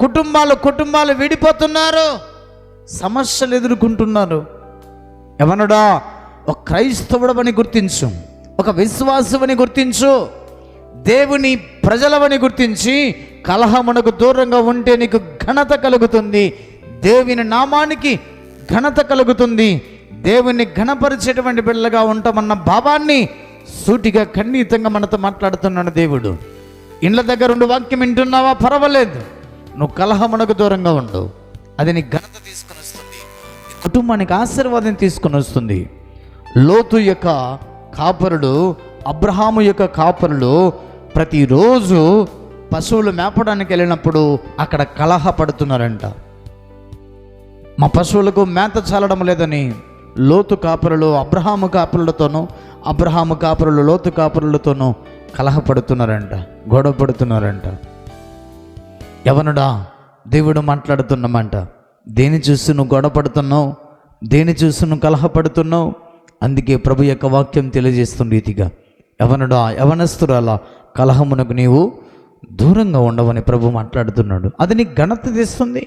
కుటుంబాలు కుటుంబాలు విడిపోతున్నారు. సమస్యలు ఎదుర్కొంటున్నారు. ఎవనడా? ఒక క్రైస్తవుడవని గుర్తించు. ఒక విశ్వాసమని గుర్తించు. దేవుని ప్రజలవని గుర్తించి కలహమునకు దూరంగా ఉంటే నీకు ఘనత కలుగుతుంది. దేవుని నామానికి ఘనత కలుగుతుంది. దేవుని ఘనపరిచేటువంటి బిడ్డలుగా ఉంటామన్న భావాన్ని సూటిగా ఖండితంగా మనతో మాట్లాడుతున్నాడు దేవుడు. ఇండ్ల దగ్గర ఉండి వాక్యం వింటున్నావా? పర్వాలేదు. నువ్వు కలహమునకు దూరంగా ఉండు. అది నీ ఘనత తీసుకుని వస్తుంది. కుటుంబానికి ఆశీర్వాదం తీసుకుని వస్తుంది. లోతు యొక్క కాపరుడు అబ్రహాము యొక్క కాపరులు ప్రతిరోజు పశువులు మేపడానికి వెళ్ళినప్పుడు అక్కడ కలహపడుతున్నారంట. మా పశువులకు మేత చాలడం లేదని లోతు కాపరులు అబ్రహాము కాపరులతోనూ అబ్రహాము కాపరులు లోతు కాపరులతోనూ కలహపడుతున్నారంట గొడవ పడుతున్నారంట ఎవనుడా? దేవుడు మాట్లాడుతున్నామంట. దేని చూసి నువ్వు గొడవ పడుతున్నావు దేని చూసి నువ్వు కలహపడుతున్నావు? అందుకే ప్రభు యొక్క వాక్యం తెలియజేస్తుంది రీతిగా ఎవనుడా? యవనస్తురాల కలహమునకు నీవు దూరంగా ఉండవని ప్రభు మాట్లాడుతున్నాడు. అది నీకు ఘనత తెస్తుంది.